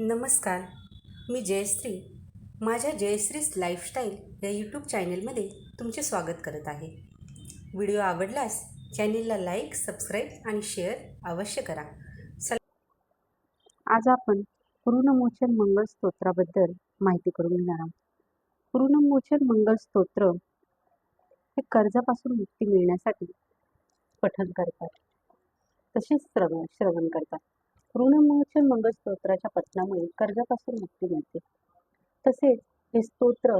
नमस्कार मी जयश्री. माझ्या जयश्रीज लाईफस्टाईल या यूट्यूब चॅनेलमध्ये तुमचे स्वागत करत आहे. व्हिडिओ आवडल्यास चॅनेलला लाईक सबस्क्राईब आणि शेअर अवश्य करा. सल आज आपण ऋणमोचन मंगल स्तोत्राबद्दल माहिती करून घेणार आहोत. ऋणमोचन मंगल स्तोत्र हे कर्जापासून मुक्ती मिळण्यासाठी पठन करतात. तसेच श्रवण श्रवण करतात. ऋणमोचन मंगल स्तोत्राच्या पठणामुळे कर्जापासून मुक्ती मिळते. तसेच हे स्तोत्र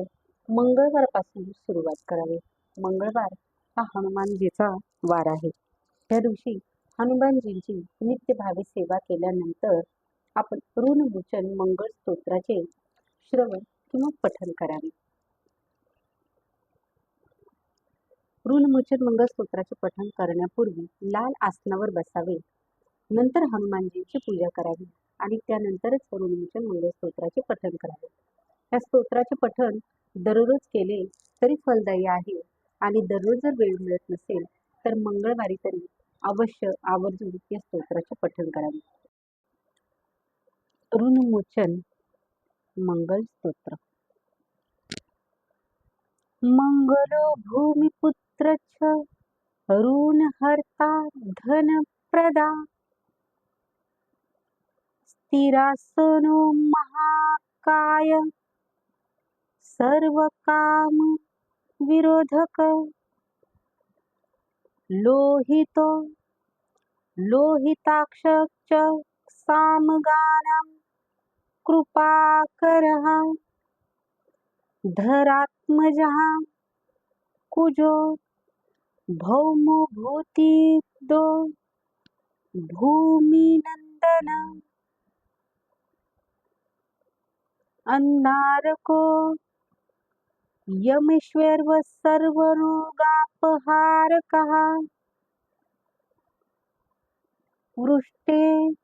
मंगळवारपासून सुरुवात करावे. मंगळवार हा हनुमानजीचा वार आहे. त्या दिवशी हनुमानजींची नित्यभावे सेवा केल्यानंतर आपण ऋणमोचन मंगळ स्तोत्राचे श्रवण किंवा पठन करावे. ऋणमोचन मंगळ स्तोत्राचे पठन करण्यापूर्वी लाल आसनावर बसावे. नंतर हनुमानजींची पूजा करावी आणि त्यानंतरच ऋणमोचन मंगळ स्तोत्राचे पठन करावे. या स्तोत्राचे पठन दररोज केले तरी फलदायी आहे आणि दररोज जर वेळ मिळत नसेल तर मंगळवारी तरी अवश्य आवर्जून या स्तोत्राचे पठन करावे. ऋणमोचन मंगल स्तोत्र मंगलो भूमिपुत्र छ धन धनप्रदा स्थिरासनो महाकाय। सर्वकाम विरोधक। लोहितो लोहिताक्ष च सामगानं कृपाकरः। धरात्मजः कुजो भौमो भूतिदो भूमिनन्दन अन्धारको यमेश्वर्व सर्वरोगापहारकः वृष्टे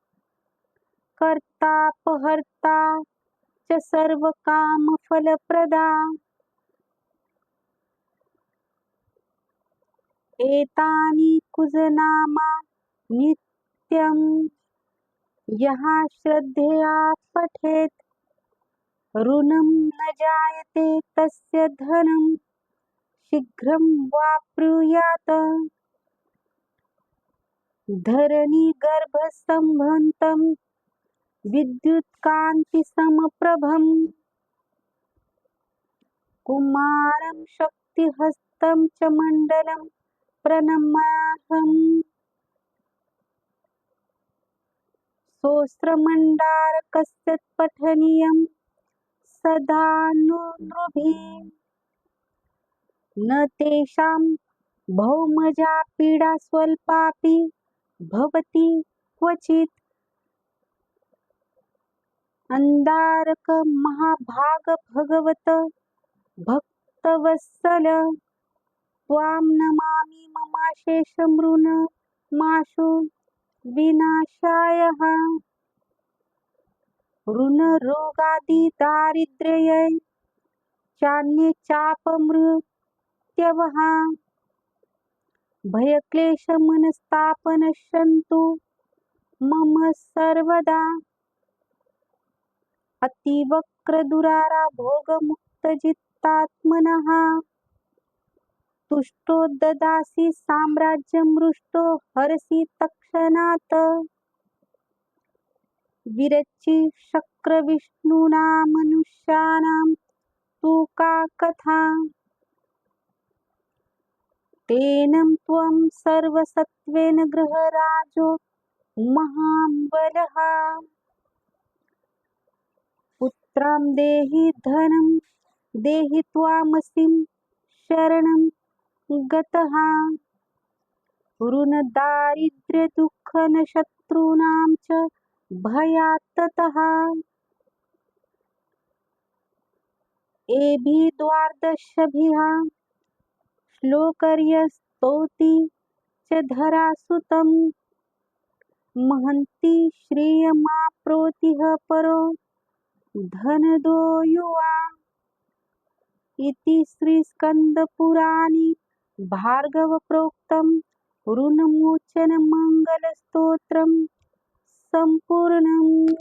कर्तापहर्ता च सर्वकामफलप्रदा। एतानि कुजनामा नित्यं यः श्रद्धया पठेत्। ऋणं न जायते तस्य धनं। शीघ्रं वाप्नुयात् धरणिगर्भसम्भन्तं विद्युत्कान्तिसमप्रभं कुमारं शक्तिहस्तं च मण्डलं प्रणमाहम्। सोस्त्रमण्डारकस्य पठनीयं सदा नृभिः न तेषां भौमजा पीडा स्वल्पापि भवति क्वचित्। अन्धारक महाभाग भगवत भक्तवत्सल। त्वां नमामि ममाशेषमृण माशु विनाशायः। ऋणरोगादिदारिद्र्यै चान्ये चापमृत्यवः भयक्लेशमनस्तापनश्यन्तु मम सर्वदा। अतिवक्रदुरारा भोगमुक्तजित्तात्मनः तुष्टो ददासि साम्राज्यमृष्टो हरसि तत्क्षणात्। विरचि शक्रविष्णूनामनुष्याणां तु का कथा। तेन त्वं सर्वसत्त्वेन गृहराजो महाबलः पुत्रां देहि धनं, देहि त्वामसिं शरणं गतः। ऋणदारिद्र्यदुःखनशत्रूणां च भयात्ततः। एभिः द्वादशभिः श्लोकर्यस्तौति च धरासुतं महन्ति श्रियमाप्नोतिः परो धनदो युवा। इति श्रीस्कन्दपुराणे भार्गवप्रोक्तं ऋणमोचनमङ्गलस्तोत्रं सम्पूर्णम्